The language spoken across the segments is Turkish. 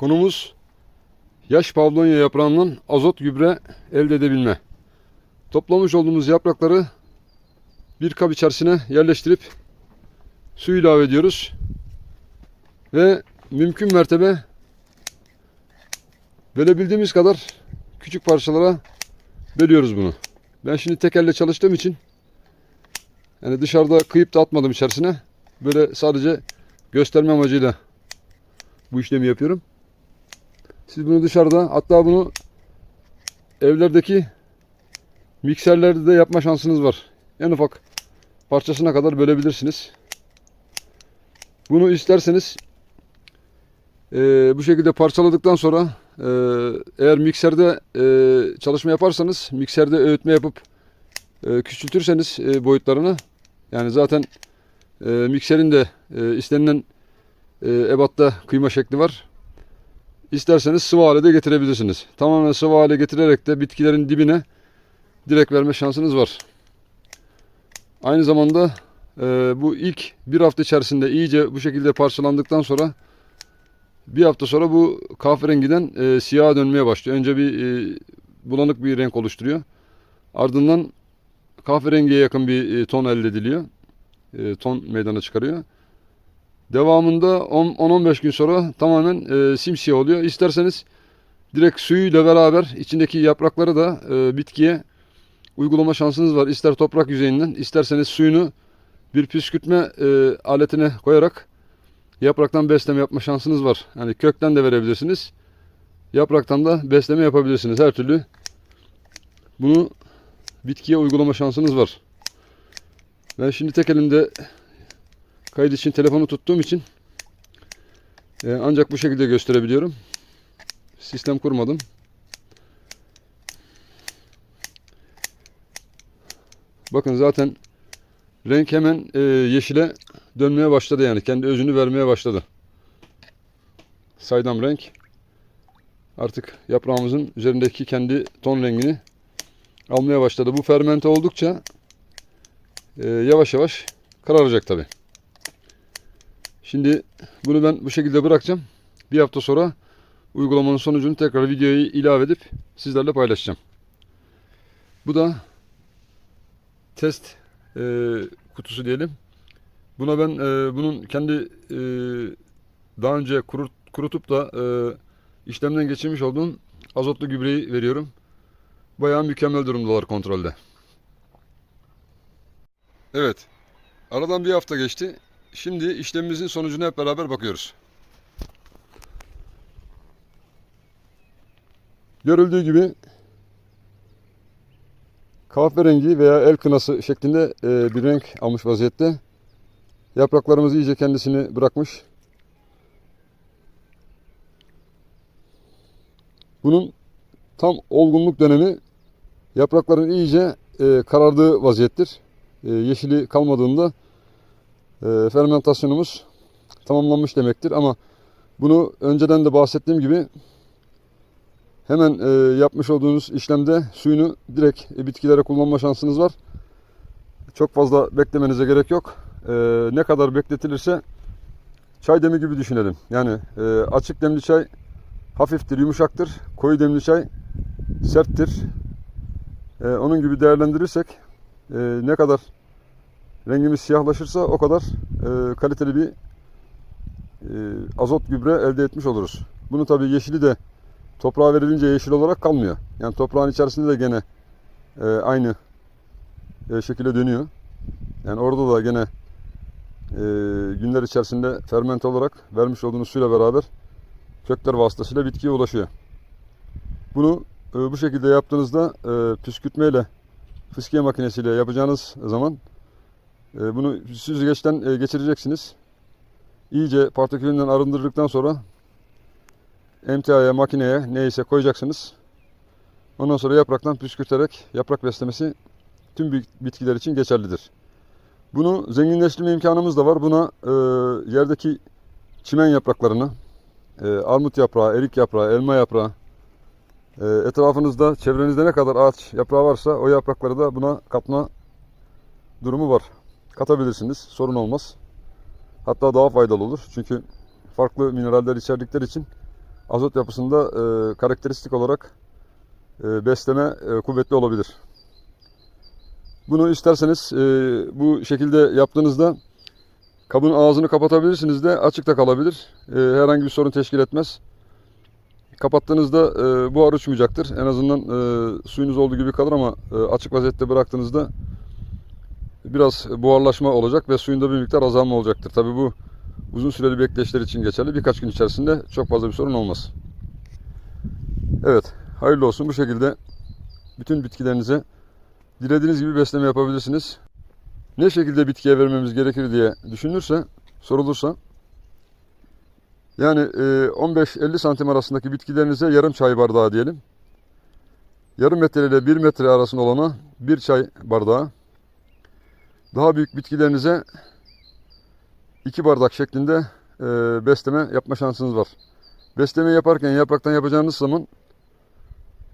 Konumuz yaş pavlonya yaprağından azot gübre elde edebilme. Toplamış olduğumuz yaprakları bir kap içerisine yerleştirip su ilave ediyoruz. Ve mümkün mertebe bölebildiğimiz kadar küçük parçalara bölüyoruz bunu. Ben şimdi tek elle çalıştığım için yani dışarıda kıyıp da atmadım içerisine. Böyle sadece gösterme amacıyla bu işlemi yapıyorum. Siz bunu dışarıda hatta bunu evlerdeki mikserlerde de yapma şansınız var. En ufak parçasına kadar bölebilirsiniz. Bunu isterseniz eee, bu şekilde parçaladıktan sonra eee, eğer mikserde eee, çalışma yaparsanız mikserde öğütme yapıp eee, küçültürseniz eee, boyutlarını yani zaten eee, mikserin de eee, istenilen eee, ebatta kıyma şekli var. İsterseniz sıvı hale de getirebilirsiniz. Tamamen sıvı hale getirerek de bitkilerin dibine direkt verme şansınız var. Aynı zamanda eee, bu ilk bir hafta içerisinde iyice bu şekilde parçalandıktan sonra bir hafta sonra bu kahverengiden eee siyaha dönmeye başlıyor. Önce bir eee, bulanık bir renk oluşturuyor. Ardından kahverengiye yakın bir eee, ton elde ediliyor. Eee, ton meydana çıkarıyor. Devamında 10-15 gün sonra tamamen eee simsiyah oluyor. İsterseniz direkt suyuyla beraber içindeki yaprakları da eee, bitkiye uygulama şansınız var. İster toprak yüzeyinden, isterseniz suyunu bir püskürtme eee, aletine koyarak yapraktan besleme yapma şansınız var. Yani kökten de verebilirsiniz. Yapraktan da besleme yapabilirsiniz. Her türlü bunu bitkiye uygulama şansınız var. Ben şimdi tek elimde kayıt için telefonu tuttuğum için e, ancak bu şekilde gösterebiliyorum. Sistem kurmadım. Bakın zaten renk hemen e, yeşile dönmeye başladı yani. Kendi özünü vermeye başladı. Saydam renk. Artık yaprağımızın üzerindeki kendi ton rengini almaya başladı. Bu fermente oldukça e, yavaş yavaş kararacak tabi. Şimdi bunu ben bu şekilde bırakacağım. Bir hafta sonra uygulamanın sonucunu tekrar videoya ilave edip sizlerle paylaşacağım. Bu da test e, kutusu diyelim. Buna ben e, bunun kendi e, daha önce kurut, kurutup da e, işlemden geçirmiş olduğum azotlu gübreyi veriyorum. Bayağı mükemmel durumdalar kontrolde. Evet. Aradan bir hafta geçti. Şimdi işlemimizin sonucuna hep beraber bakıyoruz. Görüldüğü gibi kahverengi veya el kınası şeklinde e, bir renk almış vaziyette. Yapraklarımız iyice kendisini bırakmış. Bunun tam olgunluk dönemi yaprakların iyice e, karardığı vaziyettir. E, yeşili kalmadığında fermentasyonumuz tamamlanmış demektir. Ama bunu önceden de bahsettiğim gibi hemen e, yapmış olduğunuz işlemde suyunu direkt e, bitkilere kullanma şansınız var. Çok fazla beklemenize gerek yok. E, ne kadar bekletilirse çay demi gibi düşünelim. Yani e, açık demli çay hafiftir, yumuşaktır. Koyu demli çay serttir. E, onun gibi değerlendirirsek ne kadar rengimiz siyahlaşırsa o kadar e, kaliteli bir e, azot gübre elde etmiş oluruz. Bunu tabii yeşili de toprağa verilince yeşil olarak kalmıyor. Yani toprağın içerisinde de gene e, aynı e, şekilde dönüyor. Yani orada da gene e, günler içerisinde fermente olarak vermiş olduğunuz suyla beraber kökler vasıtasıyla bitkiye ulaşıyor. Bunu e, bu şekilde yaptığınızda e, püskürtmeyle fıskiye makinesiyle yapacağınız zaman bunu süzgeçten e, geçireceksiniz. İyice partikülünden arındırdıktan sonra emtiaya, makineye neyse koyacaksınız. Ondan sonra yapraktan püskürterek yaprak beslemesi tüm bit- bitkiler için geçerlidir. Bunu zenginleştirme imkanımız da var. Buna e, yerdeki çimen yapraklarını, e, armut yaprağı, erik yaprağı, elma yaprağı, e, etrafınızda, çevrenizde ne kadar ağaç yaprağı varsa o yaprakları da buna katma durumu var. Katabilirsiniz. Sorun olmaz. Hatta daha faydalı olur. Çünkü farklı mineraller içerdikleri için azot yapısında e, karakteristik olarak e, besleme e, kuvvetli olabilir. Bunu isterseniz e, bu şekilde yaptığınızda kabın ağzını kapatabilirsiniz de açıkta kalabilir. E, herhangi bir sorun teşkil etmez. Kapattığınızda e, buhar uçmayacaktır. En azından e, suyunuz olduğu gibi kalır ama e, açık vaziyette bıraktığınızda biraz buharlaşma olacak ve suyunda bir miktar azalma olacaktır. Tabi bu uzun süreli bekleyişler için geçerli. Birkaç gün içerisinde çok fazla bir sorun olmaz. Evet, hayırlı olsun. Bu şekilde bütün bitkilerinize dilediğiniz gibi besleme yapabilirsiniz. Ne şekilde bitkiye vermemiz gerekir diye düşünülürse, sorulursa yani e, 15-50 santim arasındaki bitkilerinize yarım çay bardağı diyelim. Yarım metre ile 1 metre arasında olana bir çay bardağı. Daha büyük bitkilerinize 2 bardak şeklinde e, besleme yapma şansınız var. Besleme yaparken yapraktan yapacağınız zaman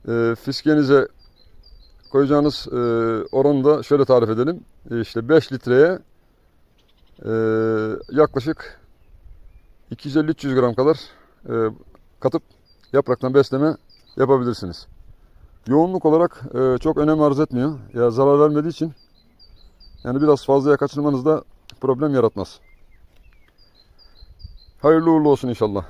e, fiskenize koyacağınız e, oranı da şöyle tarif edelim. E, işte 5 litreye e, yaklaşık 250-300 gram kadar e, katıp yapraktan besleme yapabilirsiniz. Yoğunluk olarak e, çok önem arz etmiyor. Ya zarar vermediği için yani biraz fazlaya kaçırmanız da problem yaratmaz. Hayırlı uğurlu olsun inşallah.